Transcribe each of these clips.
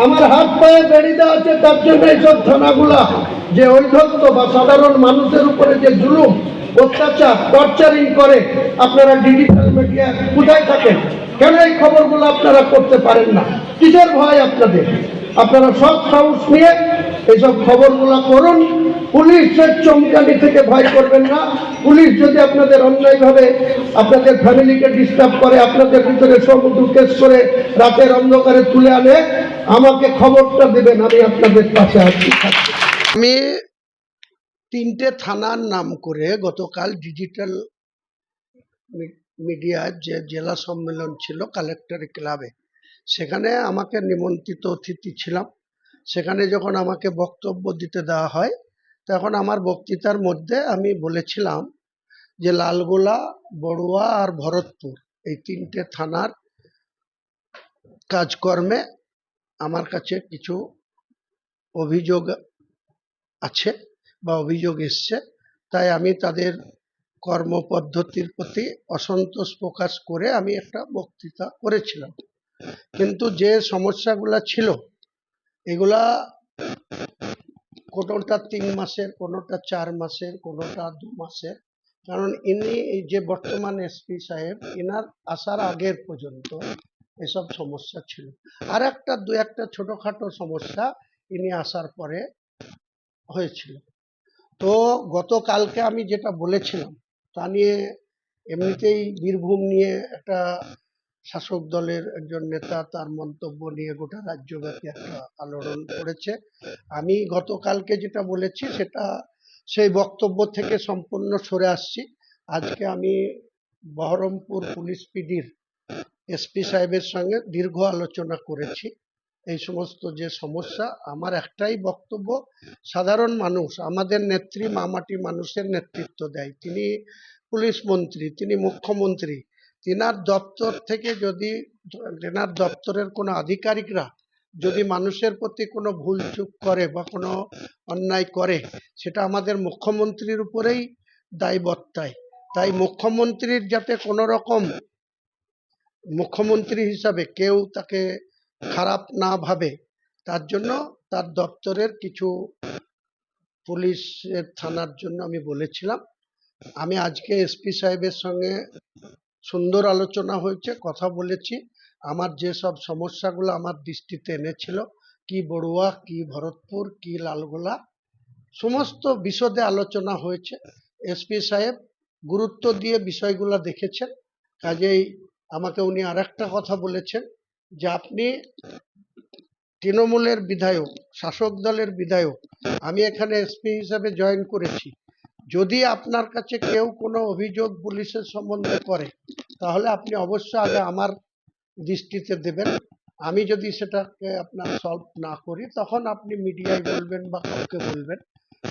আমার হাত পায়ে বেড়ি দেওয়া আছে, তার জন্য এইসব থানাগুলা যে ঐধত্য বা সাধারণ মানুষের উপরে যে জুলুম, অত্যাচার, টর্চারিং করে, আপনারা ডিজিটাল মিডিয়া কোথায় থাকেন? কেন এই খবরগুলো আপনারা করতে পারেন না? কিসের ভয় আপনাদের? আপনারা সব সাহস নিয়ে এইসব খবরগুলো করুন পুলিশের চমকানি থেকে ভয় করবেন না। পুলিশ যদি আপনাদের অন্যায়ভাবে আপনাদের ফ্যামিলিকে ডিস্টার্ব করে, আপনাদের ভিতরে সমুদ্র কেস করে রাতের অন্ধকারে তুলে আনে, আমাকে খবরটা দেবেন, আমি আপনাদের পাশে আছি। আমি তিনটে থানার নাম করে গতকাল ডিজিটাল মিডিয়ার যে জেলা সম্মেলন ছিল কালেক্টর ক্লাবে সেখানে আমাকে নিমন্ত্রিত অতিথি ছিলাম। সেখানে যখন আমাকে বক্তব্য দিতে দেওয়া হয় তখন আমার বক্তৃতার মধ্যে আমি বলেছিলাম যে লালগোলা, বড়ুয়া আর ভরতপুর এই তিনটে থানার কাজকর্মে আমার কাছে কিছু অভিযোগ আছে বা অভিযোগ এসছে। তাই আমি তাদের কর্মপদ্ধতির প্রতি অসন্তোষ প্রকাশ করে আমি একটা বক্তৃতা করেছিলাম। কিন্তু যে সমস্যাগুলো ছিল, এগুলা কোনোটা তিন মাসের, কোনোটা চার মাসের, কোনোটা দু মাসের। কারণ ইনি যে বর্তমান এসপি সাহেব এনার আসার আগের পর্যন্ত এসব সমস্যা ছিল। আর একটা দু একটা ছোটখাটো সমস্যা ইনি আসার পরে হয়েছিল। তো গতকালকে আমি যেটা বলেছিলাম, তা নিয়ে এমনিতেই বীরভূম নিয়ে একটা শাসক দলের একজন নেতা তার মন্তব্য নিয়ে গোটা রাজ্যব্যাপী একটা আলোড়ন করেছে আমি গতকালকে যেটা বলেছি সেটা সেই বক্তব্য থেকে সম্পূর্ণ সরে আসছি। আজকে আমি বহরমপুর পুলিশ পিডির এসপি সাহেবের সঙ্গে দীর্ঘ আলোচনা করেছি। এই সমস্ত যে সমস্যা, আমার একটাই বক্তব্য, সাধারণ মানুষ, আমাদের নেত্রী, মামাটি মানুষের নেতৃত্ব দেয়। তিনি পুলিশ মন্ত্রী, তিনি মুখ্যমন্ত্রী তিনার দপ্তর থেকে যদি, তেনার দপ্তরের কোনো আধিকারিকরা যদি মানুষের প্রতি কোনো ভুল চুক করে বা কোনো অন্যায় করে, সেটা আমাদের মুখ্যমন্ত্রীর উপরেই দায়বত্তায়। তাই মুখ্যমন্ত্রীর যাতে কোনো রকম মুখ্যমন্ত্রী হিসাবে কেউ তাকে খারাপ না ভাবে, তার জন্য তার দপ্তরের কিছু পুলিশের থানার জন্য আমি বলেছিলাম। আমি আজকে এসপি সাহেবের সঙ্গে সুন্দর আলোচনা হয়েছে, কথা বলেছি। আমার যে সব সমস্যাগুলো আমার দৃষ্টিতে এনেছিল, কি বড়ুয়া, কি ভরতপুর, কি লালগোলা, সমস্ত বিশদে আলোচনা হয়েছে। এসপি সাহেব গুরুত্ব দিয়ে বিষয়গুলো দেখেছেন। কাজেই আমাকে উনি আরেকটা কথা বলেছেন যে আপনি তৃণমূলের বিধায়ক, শাসক দলের বিধায়ক, আমি এখানে এসপি হিসাবে জয়েন করেছি। যদি আপনার কাছে কেউ কোনো অভিযোগ পুলিশের সম্বন্ধে করে, তাহলে আপনি অবশ্যই আগে আমার দৃষ্টিতে দেবেন। আমি যদি সেটাকে আপনার সলভ না করি, তখন আপনি মিডিয়ায় বলবেন বা কাউকে বলবেন।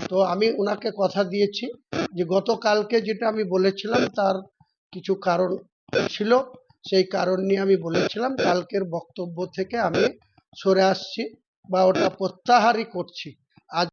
তো আমি ওনাকে কথা দিয়েছি যে, গতকালকে যেটা আমি বলেছিলাম, তার কিছু কারণ ছিল। সেই কারণ নিয়ে আমি বলেছিলাম, কালকের বক্তব্য থেকে আমি সরে আসছি বা ওটা প্রত্যাহারই করছি। আজ